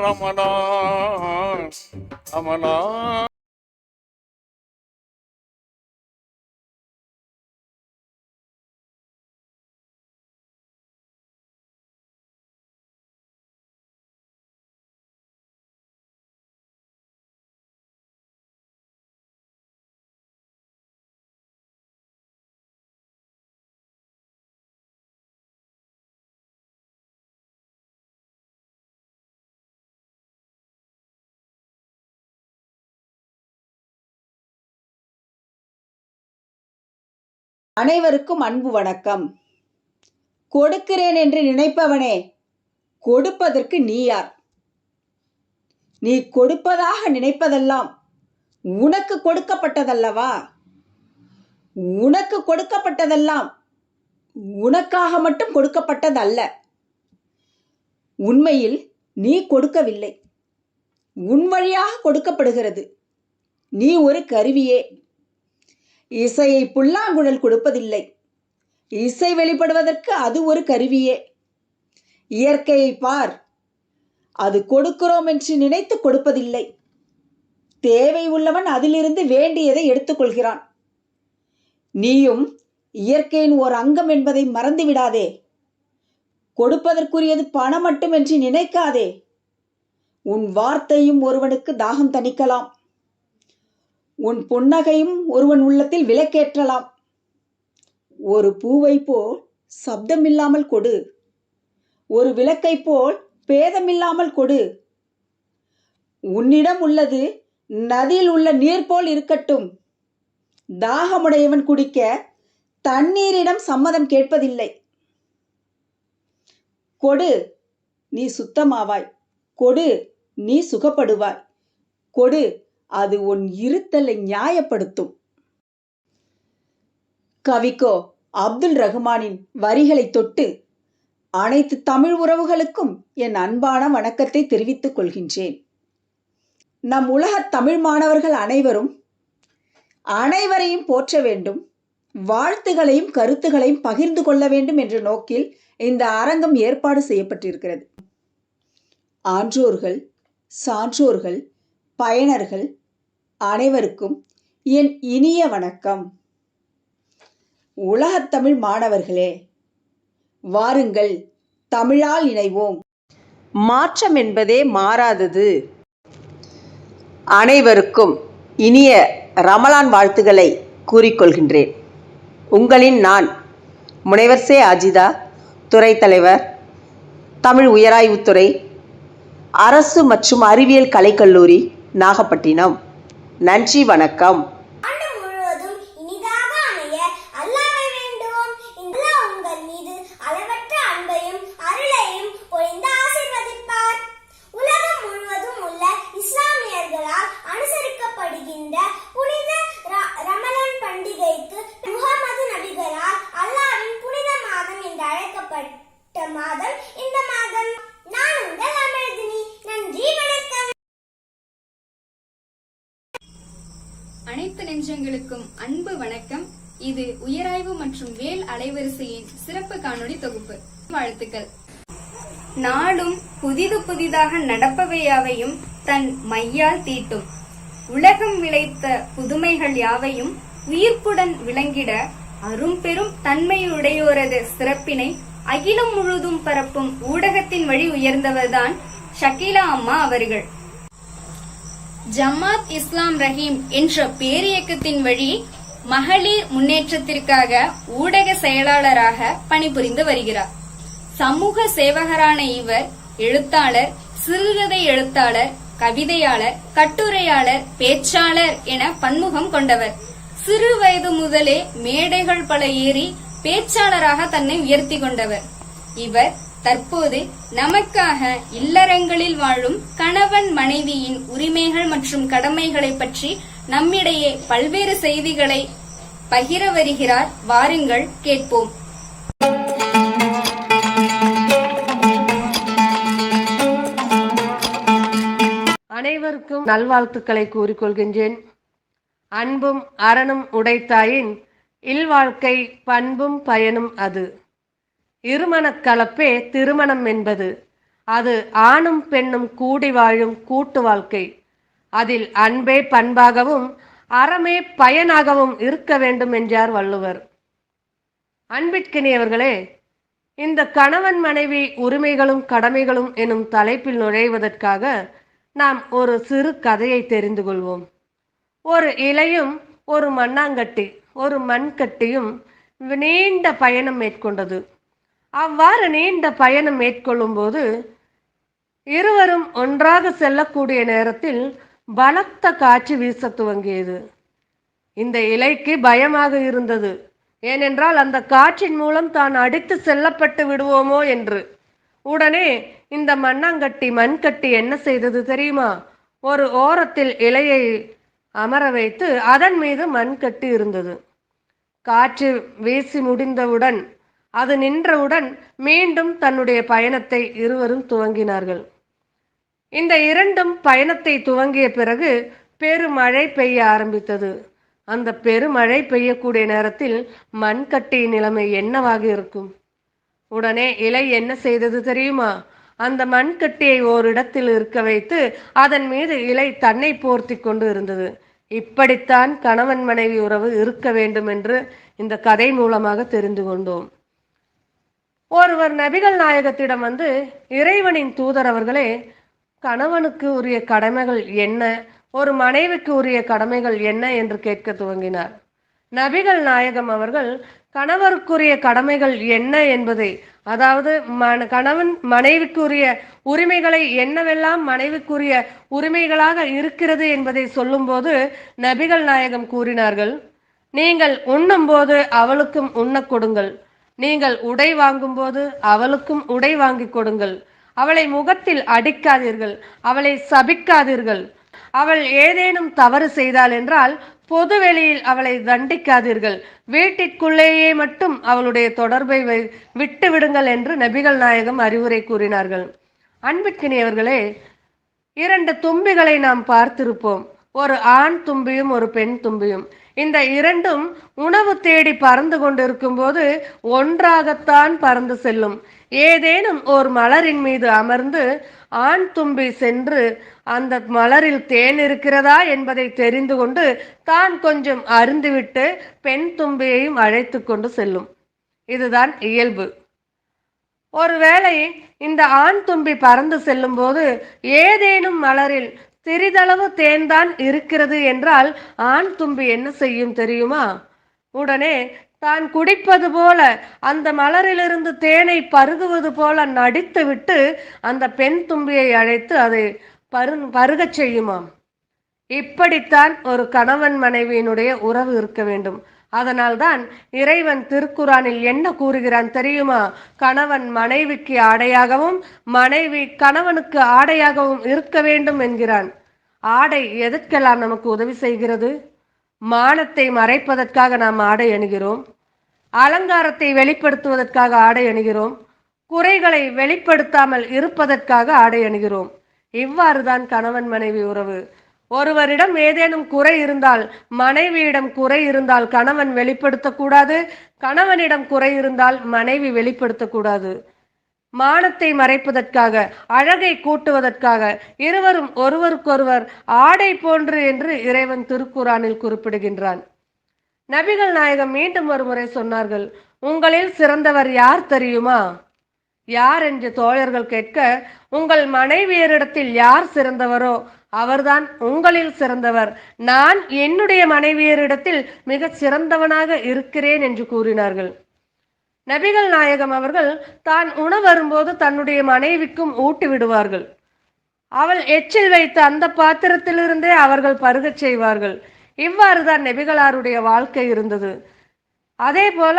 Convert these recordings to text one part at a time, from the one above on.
ரமணா ரமணா அனைவருக்கும் அன்பு வணக்கம். கொடுக்கிறேன் என்று நினைப்பவனே கொடுப்பதற்கு நீ யார்? நீ கொடுப்பதாக நினைப்பதெல்லாம் உனக்கு கொடுக்கப்பட்டதல்லவா? உனக்கு கொடுக்கப்பட்டதெல்லாம் உனக்காக மட்டும் கொடுக்கப்பட்டதல்ல. உண்மையில் நீ கொடுக்கவில்லை. உன் வழியாக கொடுக்கப்படுகிறது. நீ ஒரு கருவியே. இசையை புல்லாங்குழல் கொடுப்பதில்லை. இசை வெளிப்படுவதற்கு அது ஒரு கருவியே. இயற்கையை பார் அது கொடுக்கிறோம் என்று நினைத்து கொடுப்பதில்லை. தேவை உள்ளவன் அதிலிருந்து வேண்டியதை எடுத்துக்கொள்கிறான். நீயும் இயற்கையின் ஓர் அங்கம் என்பதை மறந்து விடாதே கொடுப்பதற்குரியது பணம் மட்டும் என்று நினைக்காதே. உன் வார்த்தையும் ஒருவனுக்கு தாகம் தணிக்கலாம். உன் புன்னகையும் ஒருவன் உள்ளத்தில் விலக்கேற்றலாம். ஒரு பூவை போல் சப்தமில்லாமல் கொடு. ஒரு விளக்கை போல் பேதமில்லாமல் கொடு. உன்னிடம் உள்ளது நதியில் உள்ள நீர் போல் இருக்கட்டும். தாகமுடையவன் குடிக்க தண்ணீரிடம் சம்மதம் கேட்பதில்லை. கொடு நீ சுத்தமாவாய். கொடு நீ சுகப்படுவாய். கொடு அது உன் இருத்தலை நியாயப்படுத்தும். கவிக்கோ அப்துல் ரஹ்மானின் வரிகளை தொட்டு அனைத்து தமிழ் உறவுகளுக்கும் என் அன்பான வணக்கத்தை தெரிவித்துக் கொள்கின்றேன். நம் உலகத் தமிழ் மாணவர்கள் அனைவரும் அனைவரையும் போற்ற வேண்டும் வாழ்த்துகளையும் கருத்துகளையும் பகிர்ந்து கொள்ள வேண்டும் என்ற நோக்கில் இந்த அரங்கம் ஏற்பாடு செய்யப்பட்டிருக்கிறது. ஆன்றோர்கள் சான்றோர்கள் பயனர்கள் அனைவருக்கும் என் இனிய வணக்கம். உலகத்தமிழ் மாணவர்களே வாருங்கள் தமிழால் இணைவோம். மாற்றம் என்பதே மாறாதது. அனைவருக்கும் இனிய ரமலான் வாழ்த்துக்களை கூறிக்கொள்கின்றேன். உங்களின் நான் முனைவர் சே அஜிதா துறை தலைவர் தமிழ் உயராய்வுத்துறை அரசு மற்றும் அறிவியல் கலைக்கல்லூரி நாகப்பட்டினம். நன்றி வணக்கம். நெஞ்சங்களுக்கும் அன்பு வணக்கம். இது உயராய்வு மற்றும் வேல் அலைவரிசையின் சிறப்பு காணொளி தொகுப்பு. வாழ்த்துக்கள். நாளும் புதிது புதிதாக நடப்பவை யாவையும் தன் மையால் தீட்டும். உலகம் விளைத்த புதுமைகள் யாவையும் உயிர்ப்புடன் விளங்கிட அரும்பெரும் தன்மையுடையோரது சிறப்பினை அகிலம் முழுதும் பரப்பும் ஊடகத்தின் வழி உயர்ந்தவர்தான் ஷக்கீலா அம்மா அவர்கள். ஜமாத் இஸ்லாம் ரஹீம் என்ற பேரியக்கத்தின் வழி மகளிர் முன்னேற்றத்திற்காக ஊடக செயலாளராக பணிபுரிந்து வருகிறார். சமூக சேவகரான இவர் எழுத்தாளர் சிறுகதை எழுத்தாளர் கவிதையாளர் கட்டுரையாளர் பேச்சாளர் என பன்முகம் கொண்டவர். சிறு வயது முதலே மேடைகள் பல ஏறி பேச்சாளராக தன்னை உயர்த்தி கொண்டவர். இவர் தற்போது நமக்காக இல்லறங்களில் வாழும் கணவன் மனைவியின் உரிமைகள் மற்றும் கடமைகளை பற்றி நம்மிடையே பல்வேறு செய்திகளை பகிர வருகிறார். வாருங்கள் கேட்போம். அனைவருக்கும் நல்வாழ்த்துக்களை கூறிக்கொள்கின்றேன். அன்பும் அறனும் உடைத்தாயின் இல்வாழ்க்கை பண்பும் பயனும் அது. இருமணக் கலப்பே திருமணம் என்பது. அது ஆணும் பெண்ணும் கூடி வாழும் கூட்டு வாழ்க்கை. அதில் அன்பே பண்பாகவும் அறமே பயனாகவும் இருக்க வேண்டும் என்றார் வள்ளுவர். அன்பிற்கினியவர்களே இந்த கணவன் மனைவி உரிமைகளும் கடமைகளும் எனும் தலைப்பில் நுழைவதற்காக நாம் ஒரு சிறு கதையை தெரிந்து கொள்வோம். ஒரு இலையும் ஒரு மண்ணாங்கட்டி ஒரு மண்கட்டியும் நீண்ட பயணம் மேற்கொண்டது. அவ்வாறு நீண்ட பயணம் மேற்கொள்ளும் போது இருவரும் ஒன்றாக செல்லக்கூடிய நேரத்தில் பலத்த காற்று வீச துவங்கியது. இந்த இலைக்கு பயமாக இருந்தது. ஏனென்றால் அந்த காற்றின் மூலம் தான் அடித்து செல்லப்பட்டு விடுவோமோ என்று. உடனே இந்த மண்ணாங்கட்டி மண்கட்டி என்ன செய்தது தெரியுமா? ஒரு ஓரத்தில் இலையை அமர வைத்து அதன் மீது மண்கட்டி இருந்தது. காற்று வீசி முடிந்தவுடன் அது நின்றவுடன் மீண்டும் தன்னுடைய பயணத்தை இருவரும் துவங்கினார்கள். இந்த இரண்டும் பயணத்தை துவங்கிய பிறகு பெருமழை பெய்ய ஆரம்பித்தது. அந்த பெருமழை பெய்யக்கூடிய நேரத்தில் மண்கட்டியின் நிலைமை என்னவாக இருக்கும்? உடனே இலை என்ன செய்தது தெரியுமா? அந்த மண்கட்டியை ஓரிடத்தில் இருக்க வைத்து அதன் மீது இலை தன்னை போர்த்தி கொண்டு இருந்தது. இப்படித்தான் கணவன் மனைவி உறவு இருக்க வேண்டும் என்று இந்த கதை மூலமாக தெரிந்து கொண்டோம். ஒருவர் நபிகள் நாயகத்திடம் வந்து இறைவனின் தூதர் அவர்களே கணவனுக்கு உரிய கடமைகள் என்ன? ஒரு மனைவிக்கு உரிய கடமைகள் என்ன? என்று கேட்க துவங்கினார். நபிகள் நாயகம் அவர்கள் கணவருக்குரிய கடமைகள் என்ன என்பதை அதாவது மன கணவன் மனைவிக்குரிய உரிமைகளை என்னவெல்லாம் மனைவிக்குரிய உரிமைகளாக இருக்கிறது என்பதை சொல்லும்போது நபிகள் நாயகம் கூறினார்கள் நீங்கள் உண்ணும்போது அவளுக்கும் உண்ண கொடுங்கள். நீங்கள் உடை வாங்கும்போது அவளுக்கும் உடை வாங்கிக் கொடுங்கள். அவளை முகத்தில் அடிக்காதீர்கள். அவளை சபிக்காதீர்கள். அவள் ஏதேனும் தவறு செய்தாள் என்றால் பொது வெளியில் அவளை தண்டிக்காதீர்கள். வீட்டிற்குள்ளேயே மட்டும் அவளுடைய தொடர்பை வை- விட்டு விடுங்கள் என்று நபிகள் நாயகம் அறிவுரை கூறினார்கள். அன்பிற்கினியவர்களே இரண்டு தும்பிகளை நாம் பார்த்திருப்போம். ஒரு ஆண் தும்பியும் ஒரு பெண் தும்பியும். இந்த இரண்டும் உணவு தேடி பறந்து கொண்டிருக்கும் போது ஒன்றாகத்தான் பறந்து செல்லும். ஏதேனும் ஒரு மலரின் மீது அமர்ந்து ஆண் தும்பி சென்று அந்த மலரில் தேன் இருக்கிறதா என்பதை தெரிந்து கொண்டு தான் கொஞ்சம் அருந்துவிட்டு பெண் தும்பியையும் அழைத்து கொண்டு செல்லும். இதுதான் இயல்பு. ஒருவேளை இந்த ஆண் தும்பி பறந்து செல்லும்போது ஏதேனும் மலரில் சிறிதளவு தேன்தான் இருக்கிறது என்றால் ஆண் தும்பி என்ன செய்யும் தெரியுமா? உடனே தான் குடிப்பது போல அந்த மலரிலிருந்து தேனை பருகுவது போல நடித்துவிட்டு அந்த பெண் தும்பியை அழைத்து அதை பரு பருகச் செய்யுமாம். இப்படித்தான் ஒரு கணவன் மனைவியினுடைய உறவு இருக்க வேண்டும். அதனால்தான் இறைவன் திருக்குறானில் என்ன கூறுகிறான் தெரியுமா? கணவன் மனைவிக்கு ஆடையாகவும் மனைவி கணவனுக்கு ஆடையாகவும் இருக்க வேண்டும் என்கிறான். ஆடை எதற்கெல்லாம் நமக்கு உதவி செய்கிறது? மானத்தை மறைப்பதற்காக நாம் ஆடை அணிகிறோம். அலங்காரத்தை வெளிப்படுத்துவதற்காக ஆடை அணிகிறோம். குறைகளை வெளிப்படுத்தாமல் இருப்பதற்காக ஆடை அணிகிறோம். இவ்வாறுதான் கணவன் மனைவி உறவு. ஒருவரிடம் ஏதேனும் குறை இருந்தால் மனைவியிடம் குறை இருந்தால் கணவன் வெளிப்படுத்தக்கூடாது. கணவனிடம் குறை இருந்தால் மனைவி வெளிப்படுத்தக்கூடாது. மானத்தை மறைப்பதற்காக அழகை கூட்டுவதற்காக இருவரும் ஒருவருக்கொருவர் ஆடை போன்று என்று இறைவன் திருக்குறானில் குறிப்பிடுகின்றான். நபிகள் நாயகம் மீண்டும் ஒருமுறை சொன்னார்கள் உங்களில் சிறந்தவர் யார் தெரியுமா? யார் என்று தோழர்கள் கேட்க உங்கள் மனைவியரிடத்தில் யார் சிறந்தவரோ அவர்தான் உங்களில் சிறந்தவர். நான் என்னுடைய மனைவியரிடத்தில் மிகச் சிறந்தவனாக இருக்கிறேன் என்று கூறினார்கள். நபிகள் நாயகம் அவர்கள் தான் உணவரும்போது தன்னுடைய மனைவிக்கும் ஊட்டி விடுவார்கள். அவள் எச்சில் வைத்த அந்த பாத்திரத்திலிருந்தே அவர்கள் பருகச் செய்வார்கள். இவ்வாறு தான் நெபிகளாருடைய வாழ்க்கை இருந்தது. அதே போல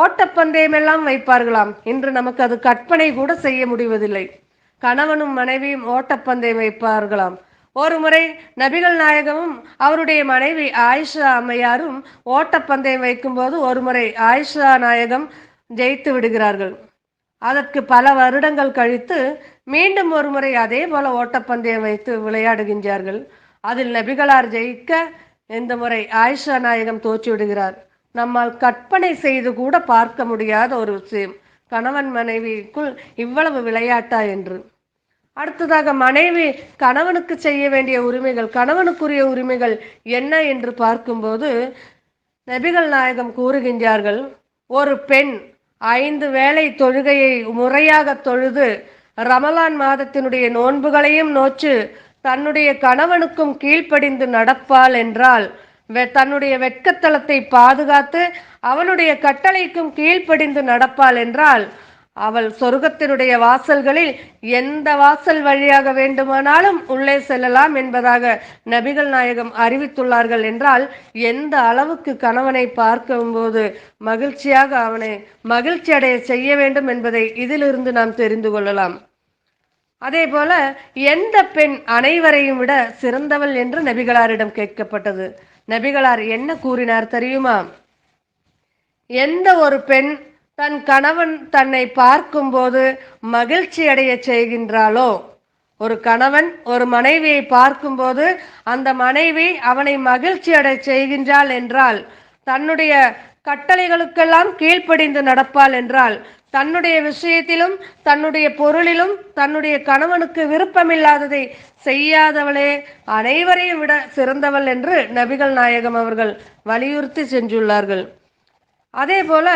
ஓட்டப்பந்தயம் எல்லாம் வைப்பார்களாம். இன்று நமக்கு அது கற்பனை கூட செய்ய முடிவதில்லை. கணவனும் மனைவியும் ஓட்டப்பந்தயம் வைப்பார்களாம். ஒரு முறை நபிகள் நாயகமும் அவருடைய மனைவி ஆயிஷா அம்மையாரும் ஓட்டப்பந்தயம் வைக்கும்போது ஒரு முறை ஆயிஷா நாயகம் ஜெயித்து விடுகிறார்கள். அதற்கு பல வருடங்கள் கழித்து மீண்டும் ஒரு முறை அதே போல ஓட்டப்பந்தயம் வைத்து விளையாடுகின்றார்கள். அதில் நபிகளார் ஜெயிக்க இந்த முறை ஆயிஷா நாயகம் தோற்று விடுகிறார். நம்மால் கற்பனை செய்து கூட பார்க்க முடியாத ஒரு விஷயம். கணவன் மனைவிக்குள் இவ்வளவு விளையாட்டா என்று. அடுத்ததாக மனைவி கணவனுக்கு செய்ய வேண்டிய உரிமைகள் கணவனுக்குரிய உரிமைகள் என்ன என்று பார்க்கும்போது நபிகள் நாயகம் கூறுகின்றார்கள் ஒரு பெண் ஐந்து வேளை தொழுகையை முறையாக தொழுது ரமலான் மாதத்தினுடைய நோன்புகளையும் நோச்சு தன்னுடைய கணவனுக்கும் கீழ்ப்படிந்து நடப்பாள் என்றால் வெ- தன்னுடைய வெட்கத்தலத்தை பாதுகாத்து அவனுடைய கட்டளைக்கும் கீழ்ப்படிந்து நடப்பாள் என்றால் அவள் சொர்க்கத்தினுடைய வாசல்களில் எந்த வாசல் வழியாக வேண்டுமானாலும் உள்ளே செல்லலாம் என்பதாக நபிகள் நாயகம் அறிவித்துள்ளார்கள் என்றால் எந்த அளவுக்கு கணவனை பார்க்கும்போது மகிழ்ச்சியாக அவனை மகிழ்ச்சி அடைய செய்ய வேண்டும் என்பதை இதிலிருந்து நாம் தெரிந்து கொள்ளலாம். அதே போல எந்த பெண் அனைவரையும் விட சிறந்தவள் என்று நபிகளாரிடம் கேட்கப்பட்டது. நபிகளார் என்ன கூறினார் தெரியுமா? எந்த ஒரு பெண் தன் கணவன் தன்னை பார்க்கும்போது மகிழ்ச்சி அடைய செய்கின்றாளோ? ஒரு கணவன் ஒரு மனைவியை பார்க்கும்போது அந்த மனைவி அவனை மகிழ்ச்சி அடைய செய்கின்றாள் என்றால் தன்னுடைய கட்டளைகளுக்கெல்லாம் கீழ்ப்படிந்து நடப்பாள் என்றால் தன்னுடைய விஷயத்திலும் தன்னுடைய பொருளிலும் தன்னுடைய கணவனுக்கு விருப்பமில்லாததை செய்யாதவளே அனைவரையும் விட சிறந்தவள் என்று நபிகள் நாயகம் அவர்கள் வலியுறுத்தி சென்றுள்ளார்கள். அதே போல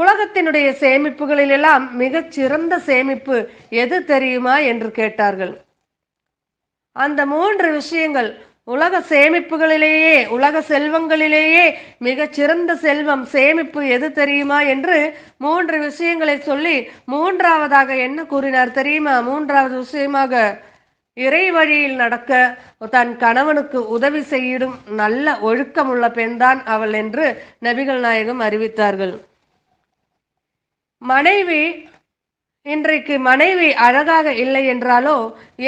உலகத்தினுடைய சேமிப்புகளில் எல்லாம் மிகச் சிறந்த சேமிப்பு எது தெரியுமா என்று கேட்டார்கள். அந்த மூன்று விஷயங்கள் உலக சேமிப்புகளிலேயே உலக செல்வங்களிலேயே மிகச் சிறந்த செல்வம் சேமிப்பு எது தெரியுமா என்று மூன்று விஷயங்களை சொல்லி மூன்றாவதாக என்ன கூறினார் தெரியுமா? மூன்றாவது விஷயமாக இறை வழியில் நடக்க தன் கணவனுக்கு உதவி செய்யும் நல்ல ஒழுக்கமுள்ள பெண்தான் அவள் என்று நபிகள் நாயகம் அறிவித்தார்கள். மனைவி இன்றைக்கு மனைவி அழகாக இல்லை என்றாலோ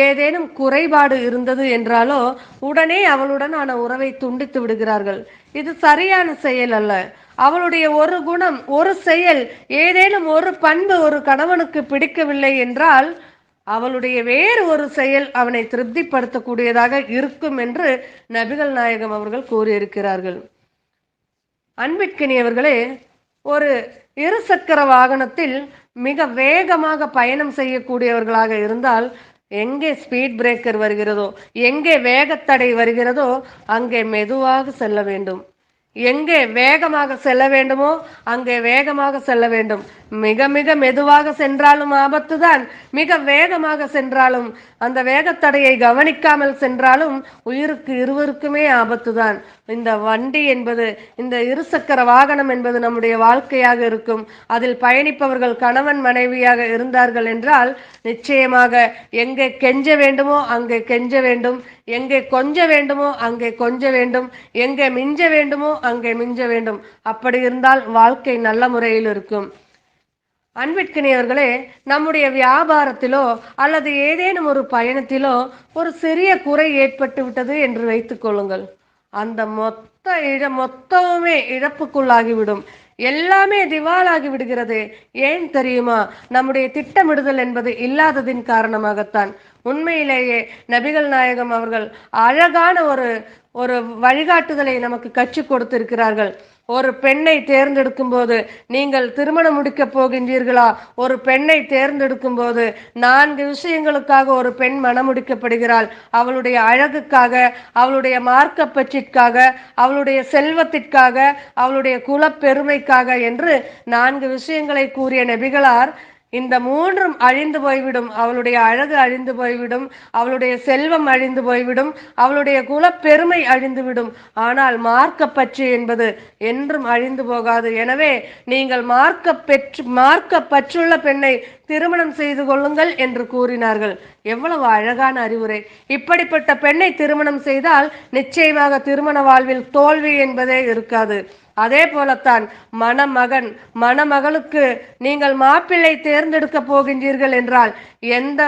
ஏதேனும் குறைபாடு இருந்தது என்றாலோ உடனே அவளுடனான உறவை துண்டித்து விடுகிறார்கள். இது சரியான செயல் அல்ல. அவளுடைய ஒரு குணம் ஒரு செயல் ஏதேனும் ஒரு பண்பு ஒரு கணவனுக்கு பிடிக்கவில்லை என்றால் அவளுடைய வேறு ஒரு செயல் அவனை திருப்திப்படுத்தக்கூடியதாக இருக்கும் என்று நபிகள் நாயகம் அவர்கள் கூறியிருக்கிறார்கள். அன்பிற்கினியவர்களே ஒரு இருசக்கர வாகனத்தில் மிக வேகமாக பயணம் செய்யக்கூடியவர்களாக இருந்தால் எங்கே ஸ்பீட் பிரேக்கர் வருகிறதோ எங்கே வேகத்தடை வருகிறதோ அங்கே மெதுவாக செல்ல வேண்டும். எங்கே வேகமாக செல்ல வேண்டுமோ அங்கே வேகமாக செல்ல வேண்டும். மிக மிக மெதுவாக சென்றாலும் ஆபத்து தான் மிக வேகமாக சென்றாலும் அந்த வேகத்தடையை கவனிக்காமல் சென்றாலும் உயிருக்கு இருவருக்குமே ஆபத்து தான் இந்த வண்டி என்பது இந்த இருசக்கர வாகனம் என்பது நம்முடைய வாழ்க்கையாக இருக்கும். அதில் பயணிப்பவர்கள் கணவன் மனைவியாக இருந்தார்கள் என்றால் நிச்சயமாக எங்கே கெஞ்ச வேண்டுமோ அங்கே கெஞ்ச வேண்டும். எங்கே கொஞ்ச வேண்டுமோ அங்கே கொஞ்ச வேண்டும். எங்கே மிஞ்ச வேண்டுமோ அங்கே மிஞ்ச வேண்டும். அப்படி இருந்தால் வாழ்க்கை நல்ல முறையில் இருக்கும். அன்பிற்கினியவர்களே நம்முடைய வியாபாரத்திலோ அல்லது ஏதேனும் ஒரு பயணத்திலோ ஒரு சிறிய குறை ஏற்பட்டு விட்டது என்று வைத்துக் கொள்ளுங்கள். அந்த மொத்த இழ மொத்தமுமே இழப்புக்குள்ளாகிவிடும். எல்லாமே திவாலாகி விடுகிறது ஏன் தெரியுமா? நம்முடைய திட்டமிடுதல் என்பது இல்லாததின் காரணமாகத்தான். உண்மையிலேயே நபிகள் நாயகம் அவர்கள் அழகான ஒரு ஒரு வழிகாட்டுதலை நமக்கு கற்றுக் கொடுத்திருக்கிறார்கள். ஒரு பெண்ணை தேர்ந்தெடுக்கும் போது நீங்கள் திருமணம் முடிக்கப் போகின்றீர்களா? ஒரு பெண்ணை தேர்ந்தெடுக்கும் போது நான்கு விஷயங்களுக்காக ஒரு பெண் மணமுடிக்கப்படுகிறாள் அவளுடைய அழகுக்காக அவளுடைய மார்க்க பற்றிற்காக அவளுடைய செல்வத்திற்காக அவளுடைய குலப்பெருமைக்காக என்று நான்கு விஷயங்களை கூறிய நபிகளார் இந்த மூன்றும் அழிந்து போய்விடும். அவளுடைய அழகு அழிந்து போய்விடும். அவளுடைய செல்வம் அழிந்து போய்விடும். அவளுடைய குலப்பெருமை அழிந்துவிடும் ஆனால் மார்க்க பற்று என்பது என்றும் அழிந்து போகாது. எனவே நீங்கள் மார்க்க பெற்று மார்க்க பற்றுள்ள பெண்ணை திருமணம் செய்து கொள்ளுங்கள் என்று கூறினார்கள். எவ்வளவு அழகான அறிவுரை. இப்படிப்பட்ட பெண்ணை திருமணம் செய்தால் நிச்சயமாக திருமண வாழ்வில் தோல்வி என்பதே இருக்காது. அதே போலத்தான் மணமகன் மணமகளுக்கு நீங்கள் மாப்பிள்ளை தேர்ந்தெடுக்க போகின்றீர்கள் என்றால் எந்த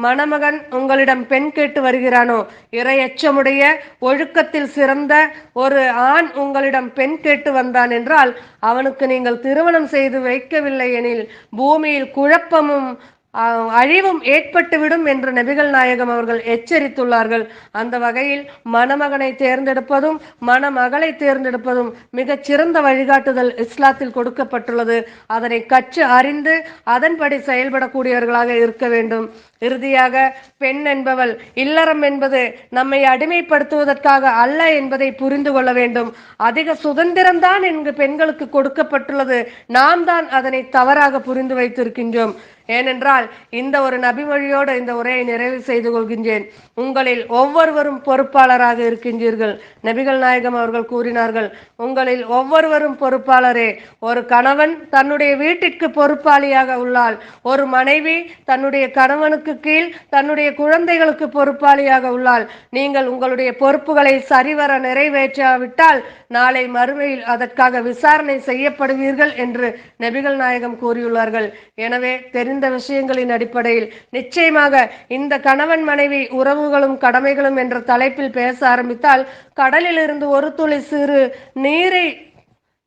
மணமகன் உங்களிடம் பெண் கேட்டு வருகிறானோ இரையச்சமுடைய ஒழுக்கத்தில் சிறந்த ஒரு ஆண் உங்களிடம் பெண் கேட்டு வந்தான் என்றால் அவனுக்கு நீங்கள் திருமணம் செய்து வைக்கவில்லை எனில் பூமியில் குழப்பமும் அழிவும் ஏற்பட்டுவிடும் என்று நபிகள் நாயகம் அவர்கள் எச்சரித்துள்ளார்கள். அந்த வகையில் மணமகனை தேர்ந்தெடுப்பதும் மணமகளை தேர்ந்தெடுப்பதும் மிகச் சிறந்த வழிகாட்டுதல் இஸ்லாத்தில் கொடுக்கப்பட்டுள்ளது. அதனை கற்று அறிந்து அதன்படி செயல்படக்கூடியவர்களாக இருக்க வேண்டும். இறுதியாக பெண் என்பவள் இல்லறம் என்பது நம்மை அடிமைப்படுத்துவதற்காக அல்ல என்பதை புரிந்து கொள்ள வேண்டும். அதிக சுதந்திரம்தான் இங்கு பெண்களுக்கு கொடுக்கப்பட்டுள்ளது. நாம் தான் அதனை தவறாக புரிந்து வைத்திருக்கின்றோம். ஏனென்றால் இந்த ஒரு நபிமொழியோடு இந்த உரையை நிறைவு செய்து கொள்கின்றேன். உங்களில் ஒவ்வொருவரும் பொறுப்பாளராக இருக்கின்றீர்கள். நபிகள் நாயகம் அவர்கள் கூறினார்கள் உங்களில் ஒவ்வொருவரும் பொறுப்பாளரே. ஒரு கணவன் தன்னுடைய வீட்டிற்கு பொறுப்பாளியாக உள்ளால் ஒரு மனைவி தன்னுடைய கணவனுக்கு கீழ் தன்னுடைய குழந்தைகளுக்கு பொறுப்பாளியாக உள்ளால் நீங்கள் உங்களுடைய பொறுப்புகளை சரிவர நிறைவேற்றாவிட்டால் நாளை மறுமையில் அதற்காக விசாரணை செய்யப்படுவீர்கள் என்று நபிகள் நாயகம் கூறியுள்ளார்கள். எனவே தெரிந்த விஷயங்களின் அடிப்படையில் நிச்சயமாக இந்த கணவன் மனைவி உறவுகளும் கடமைகளும் என்ற தலைப்பில் பேச ஆரம்பித்தால் கடலில் இருந்து ஒரு துளி சிறு நீரை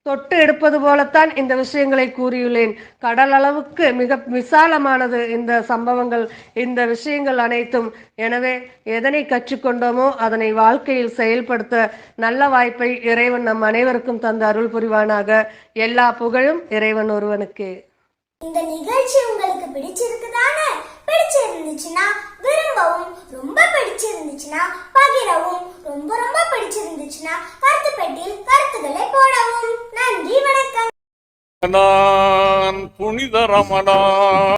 தொட்டு எடுப்பது போலத்தான் இந்த விஷயங்களை கூறியுள்ளேன். கடல் அளவுக்கு மிக விசாலமானது இந்த சம்பவங்கள் இந்த விஷயங்கள் அனைத்தும். எனவே எதனை கற்றுக்கொண்டோமோ அதனை வாழ்க்கையில் செயல்படுத்த நல்ல வாய்ப்பை இறைவன் நம் அனைவருக்கும் தந்த அருள் புரிவானாக. எல்லா புகழும் இறைவன் ஒருவனுக்கே. இந்த நிகழ்ச்சி உங்களுக்கு பிடிச்சிருக்குதானே பிடிச்சிருந்துச்சுன்னா விரும்பவும் ரொம்ப பிடிச்சிருந்துச்சுன்னா பகிரவும் ரொம்ப ரொம்ப பிடிச்சிருந்துச்சுன்னா கருத்து பெட்டியில் கருத்துக்களை போடவும். நன்றி வணக்கம். நான் புனித ரமணா